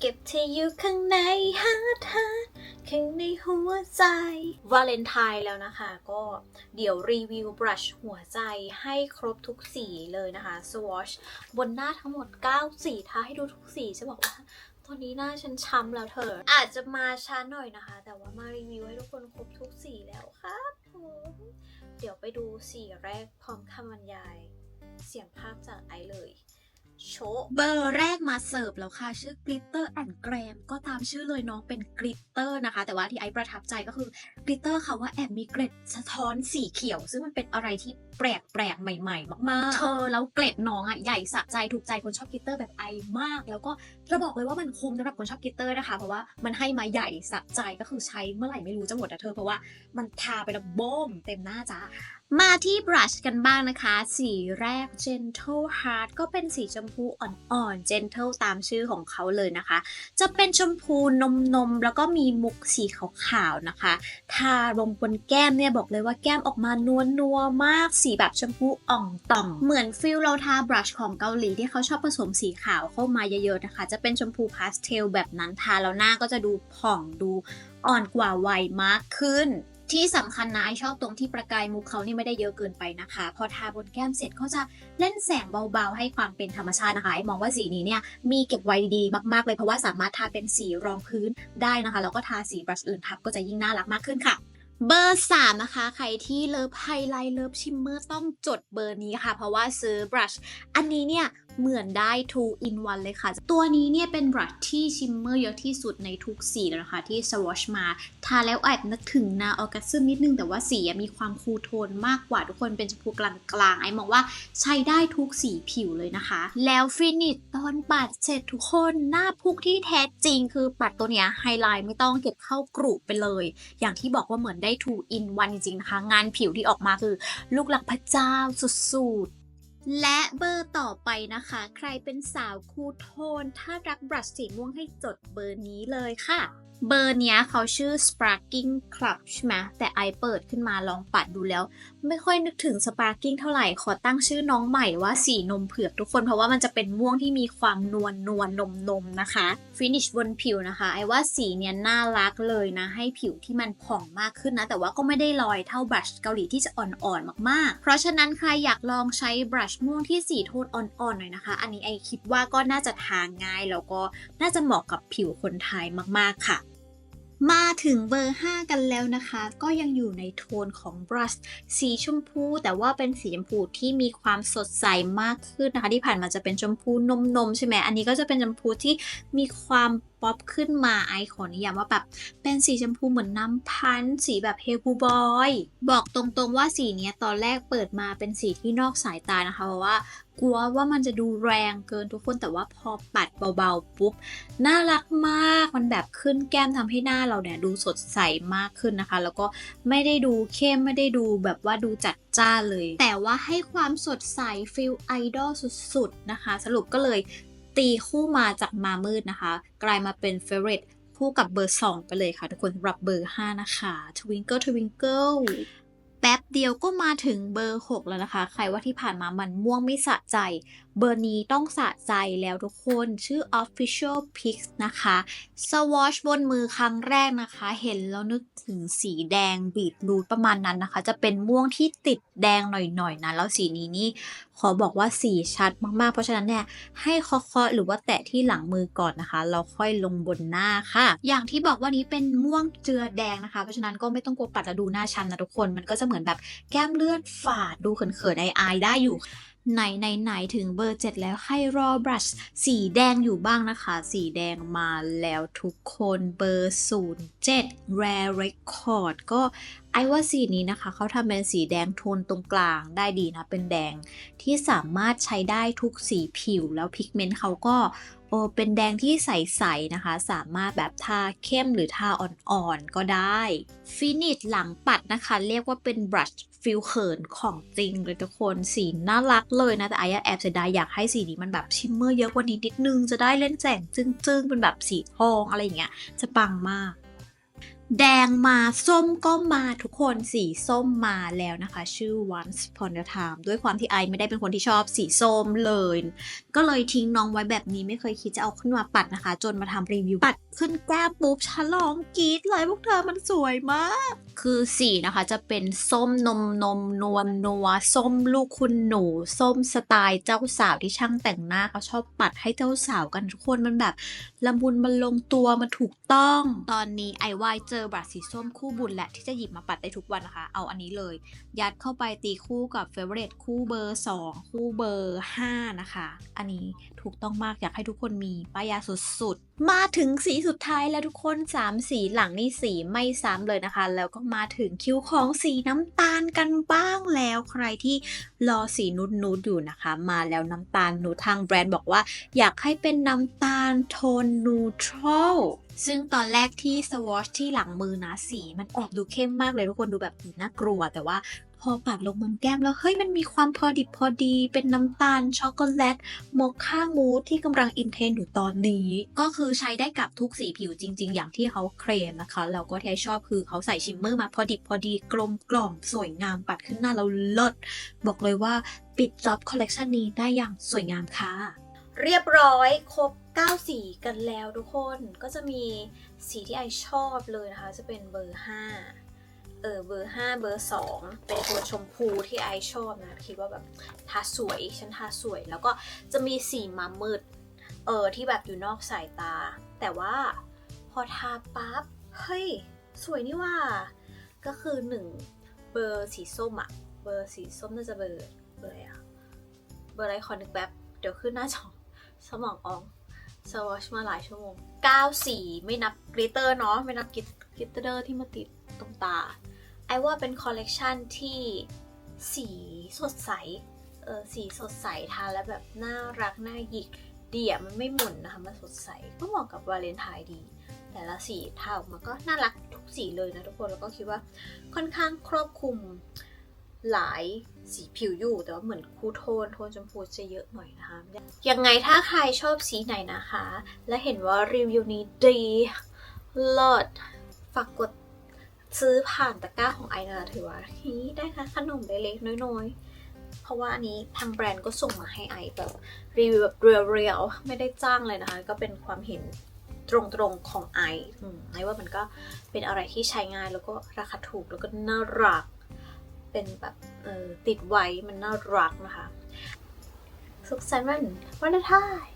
เก็บที่อยู่ข้างในฮาร์ดฮาร์ดข้างในหัวใจ วาเลนไทน์แล้วนะคะ ก็เดี๋ยวรีวิวบรัชหัวใจให้ครบทุกสีเลยนะคะ สวอชบนหน้าทั้งหมด 9 สีถ้าให้ดูทุกสีจะบอกว่าตอนนี้หน้าฉันช้ำแล้วเธอ อาจจะมาช้าหน่อยนะคะ แต่ว่ามารีวิวให้ทุกคนครบทุกสีแล้วครับผมเดี๋ยวไปดูสีแรกพร้อมคำบรรยาย เสียงภาพจากไอเลย โชะเบอร์แรกมาเสิร์ฟแล้วค่ะ ชื่อ Glitter and Gram ก็ตามชื่อเลยน้องเป็น Glitter นะคะ แต่ว่าที่ไอซ์ประทับใจก็คือ Glitter ค่ะว่าแอบมีเกล็ดสะท้อนสีเขียว ซึ่งมันเป็นอะไรที่แปลกแปลกๆใหม่ ๆ มากๆ เธอแล้วเกล็ดน้องอะใหญ่สะใจถูกใจคนชอบกลิตเตอร์แบบไอมาก แล้วก็จะบอกเลยว่ามันคุ้มสำหรับคนชอบกลิตเตอร์นะคะ เพราะว่ามันให้มาใหญ่สะใจก็คือใช้เมื่อไหร่ไม่รู้จะหมดอะเธอเพราะว่ามันทาไปแล้วโบ้มเต็มหน้าจ้ามาที่บรัชกันบ้างนะคะ สีแรก Gentle Heart ก็เป็นสีชมพูอ่อนๆ Gentle ตามชื่อของเขาเลยนะคะ จะเป็นชมพูนมนมๆแล้วก็มีมุกสีขาวๆนะคะ ทาลงบนแก้มเนี่ยบอกเลยว่าแก้มออกมานวลนัวๆมาก สีแบบชมพูอ่องต่อง เหมือนฟิลเราทาบรัชของเกาหลีที่เขาชอบผสมสีขาวเข้ามาเยอะๆนะคะ จะเป็นชมพูพาสเทลแบบนั้นทาแล้วหน้าก็จะดูผ่องดูอ่อนกว่าวัยมากขึ้น ที่สำคัญนะไอชอบตรงที่ประกายมุกเขานี่ไม่ได้เยอะเกินไปนะคะ พอทาบนแก้มเสร็จเขาจะเล่นแสงเบาๆ ให้ความเป็นธรรมชาตินะคะไอมองว่าสีนี้เนี่ยมีเก็บไว้ดีมากๆเลยเพราะว่าสามารถทาเป็นสีรองพื้นได้นะคะแล้วก็ทาสีบรัชอื่นทับก็จะยิ่งน่ารักมากขึ้นค่ะ เบอร์3นะคะ ใครที่เลิฟไฮไลท์เลิฟชิมเมอร์ต้องจดเบอร์นี้ค่ะ เพราะว่าซื้อบรัช อันนี้เนี่ยเหมือนได้2 in 1เลยค่ะ ตัวนี้เนี่ยเป็นบรัชที่ชิมเมอร์เยอะที่สุดในทุกสีแล้วนะคะที่สวอชมา ทาแล้วแอบนึกถึงนาออกัสซึมนิดนึง แต่ว่าสีมีความคูลโทนมากกว่าทุกคนเป็นชมพูกลางๆ ไอมองว่าใช้ได้ทุกสีผิวเลยนะคะ แล้วฟินิชตอนปัดเสร็จทุกคนหน้าพุกที่แท้จริงคือปัดตัวเนี้ยไฮไลท์ไม่ต้องเก็บเข้ากรุไปเลย อย่างที่บอกว่าเหมือนได้ 2 in 1 จริงๆนะคะ งานผิวที่ออกมาคือ ลูกหลักพระเจ้าสุดๆ และเบอร์ต่อไปนะคะ ใครเป็นสาวคูโทน ถ้ารักบรัชสีม่วงให้จดเบอร์นี้เลยค่ะเบอร์เนี้ยเขาชื่อ Sparking Club ใช่ไหมแต่ไอเปิดขึ้นมาลองปัดดูแล้ว ไม่ค่อยนึกถึง Sparking เท่าไหร่ ขอตั้งชื่อน้องใหม่ว่าสีนมเผือกทุกคน เพราะว่ามันจะเป็นม่วงที่มีความนวลนวลนมนมนะคะ Finish บนผิวนะคะ ไอ้ว่าสีเนี้ยน่ารักเลยนะ ให้ผิวที่มันผ่องมากขึ้นนะ แต่ว่าก็ไม่ได้ลอยเท่าบรัชเกาหลีที่จะอ่อนๆมากๆ เพราะฉะนั้นใครอยากลองใช้บรัชม่วงที่สีโทนอ่อนๆหน่อยนะคะ อันนี้ไอคิดว่าก็น่าจะทานง่ายแล้วก็น่าจะเหมาะกับผิวคนไทยมากๆค่ะ มาถึงเบอร์ 5 กันแล้วนะคะ ก็ยังอยู่ในโทนของบรัชสีชมพู แต่ว่าเป็นสีชมพูที่มีความสดใสมากขึ้นนะคะ ที่ผ่านมาจะเป็นชมพูนมนมใช่ไหมอันนี้ก็จะเป็นชมพูที่มีความป๊อปขึ้นมาไอขอนิยามว่าแบบเป็นสีชมพูเหมือนน้ำพันธ์สีแบบเฮลบูบอย บอกตรงๆว่าสีนี้ตอนแรกเปิดมาเป็นสีที่นอกสายตานะคะ เพราะว่า กลัวว่ามันจะดูแรงเกินทุกคนแต่ว่าพอปัดเบาๆปุ๊บน่ารักมากมันแบบขึ้นแก้มทำให้หน้าเราเนี่ยดูสดใสมากขึ้นนะคะ แล้วก็ไม่ได้ดูเข้มไม่ได้ดูแบบว่าดูจัดจ้าเลย แต่ว่าให้ความสดใสฟิลไอดอลสุดๆนะคะ สรุปก็เลยตีคู่มาจากมามืดนะคะ กลายมาเป็นเฟเวอร์คู่กับเบอร์ 2 ไปเลยค่ะ ทุกคนสำหรับเบอร์ 5 นะคะ Twinkle Twinkle เดียวก็มาถึงเบอร์ 6 แล้วนะคะ ใครว่าที่ผ่านมามันม่วงไม่สะใจ เบอร์นี้ต้องสะใจแล้วทุกคนชื่อ Official Pix นะคะ สวอชบนมือครั้งแรกนะคะ เห็นแล้วนึกถึงสีแดงบีทรูทประมาณนั้นนะคะ จะเป็นม่วงที่ติดแดงหน่อยๆนะ แล้วสีนี้นี่ขอบอกว่าสีชัดมากๆ เพราะฉะนั้นเนี่ยให้เคาะๆหรือว่าแตะที่หลังมือก่อนนะคะ เราค่อยลงบนหน้าค่ะ อย่างที่บอกว่านี้เป็นม่วงเจือแดงนะคะ เพราะฉะนั้นก็ไม่ต้องกลัวปัดแล้วดูหน้าชันนะทุกคน มันก็จะเหมือนแบบแก้มเลือดฝาดดูเขินๆอายได้อยู่ ไหนไหนไหนถึงเบอร์ 7 แล้วให้รอบรัชสีแดงอยู่บ้างนะคะ สีแดงมาแล้วทุกคนเบอร์ 07 Rare Record ก็ไอว่าสีนี้นะคะ เขาทำเป็นสีแดงโทนตรงกลางได้ดีนะ เป็นแดงที่สามารถใช้ได้ทุกสีผิวแล้วพิกเมนต์เขาก็ โอเป็นแดงที่ใสๆนะคะ สามารถแบบทาเข้มหรือทาอ่อนๆก็ได้ฟินิชหลังปัดนะคะ เรียกว่าเป็นบรัชฟิลเขินของจริงเลยทุกคนสีน่ารักเลยนะ แต่อายะแอบเสียดายอยากให้สีนี้มันแบบชิมเมอร์เยอะกว่านี้นิดนึง จะได้เล่นแสงจึ้งๆ เป็นแบบสีทองอะไรอย่างเงี้ยจะปังมาก แดงมาส้มก็มาทุกคนสีส้มมาแล้วนะคะ ชื่อ Once Upon a Time ด้วยความที่ไอไม่ได้เป็นคนที่ชอบสีส้มเลย ก็เลยทิ้งน้องไว้แบบนี้ไม่เคยคิดจะเอาขึ้นมาปัดนะคะ จนมาทำรีวิวปัดขึ้นแก้มปุ๊บฉลองกรีดเลยพวกเธอมันสวยมาก คือสีนะคะ จะเป็นส้มนมนมนวลนัว ส้มลูกคุณหนู ส้มสไตล์เจ้าสาวที่ช่างแต่งหน้าเขาชอบปัดให้เจ้าสาวกันทุกคนมันแบบละมุนมันลงตัวมันถูกต้อง ตอนนี้ไอวายเจอบรัชสีส้มคู่บุญแหละที่จะหยิบมาปัดได้ทุกวันนะคะ เอาอันนี้เลย ยัดเข้าไปตีคู่กับเฟเวอร์เรตคู่เบอร์ 2 คู่เบอร์ 5 นะคะ อันนี้ถูกต้องมากอยากให้ทุกคนมีป้ายยาสุดๆ มาถึงสีสุดท้ายแล้วทุกคน 3 สีหลังนี่สีไม่ซ้ำเลยนะคะ แล้วก็มาถึงคิวของสีน้ำตาลกันบ้างแล้วใครที่รอสีนุดนูดอยู่นะคะ มาแล้วน้ำตาลนูทางแบรนด์บอกว่า อยากให้เป็นน้ำตาลโทนนูทรัลซึ่งตอนแรกที่สวอชที่หลังมือนะสีมันออกดูเข้มมากเลยทุกคนดูแบบน่ากลัว แต่ว่า พอปัดลงบนแก้มแล้วเฮ้ยมันมีความพอดิบพอดี เป็นน้ำตาลช็อกโกแลตโมคค่ามูสที่กำลังอินเทรนด์อยู่ตอนนี้ ก็คือใช้ได้กับทุกสีผิวจริง ๆ อย่างที่เขาเคลมนะคะแล้วก็ที่ชอบคือเขาใส่ชิมเมอร์มาพอดิบพอดีกลมกล่อมสวยงามปัดขึ้นหน้าเราเลิศบอกเลยว่าปิดจ็อบคอลเลกชันนี้ได้อย่างสวยงามค่ะเรียบร้อยครบ 9 สีกันแล้วทุกคนก็จะมีสีที่ไอชอบเลยนะคะ จะเป็นเบอร์ 5 ออเบอร์ 5 เบอร์ 2 เป็นตัวชมพูที่ไอชอบนะ คิดว่าแบบทาสวยฉันทาสวย แล้วก็จะมีสีมามืด เออที่แบบอยู่นอกสายตา แต่ว่าพอทาปั๊บ เฮ้ย สวยนี่ว่า ก็คือ 1 เบอร์สีส้มอะเบอร์สีส้มน่าจะเบอร์เบอร์อะไรอะเบอร์อะไรขอนึกแป๊บเดี๋ยวขึ้นหน้าจอสมองอองสวอชมาหลายชั่วโมง9สีไม่นับกลิตเตอร์เนาะไม่นับกลิตกลิตเตอร์ที่มาติดตรงตา ไอว่าเป็นคอลเลกชันที่สีสดใส เออสีสดใสทาแล้วแบบน่ารักน่าหยิกดีอะมันไม่หมุนนะคะมันสดใสก็เหมาะกับวาเลนไทน์ดี แต่ละสีทาออกมาก็น่ารักทุกสีเลยนะทุกคนแล้วก็คิดว่าค่อนข้างครอบคลุมหลายสีผิวอยู่แต่ว่าเหมือนคูโทนโทนชมพูจะเยอะหน่อยนะคะยังไงถ้าใครชอบสีไหนนะคะ และเห็นว่ารีวิวนี้ดีเลิศฝากกด ซื้อผ่านตะกร้าของไอนะถือว่านี้ได้ค่ะขนมเล็กๆน้อยๆ เพราะว่าอันนี้ทางแบรนด์ก็ส่งมาให้ไอแบบรีวิวแบบเรียวๆ ไม่ได้จ้างเลยนะคะ ก็เป็นความเห็นตรงๆของไอไอว่ามันก็เป็นอะไรที่ใช้ง่ายแล้วก็ราคาถูกแล้วก็น่ารัก เป็นแบบติดไว้มันน่ารักนะคะ สุขสันต์วันวันไทน์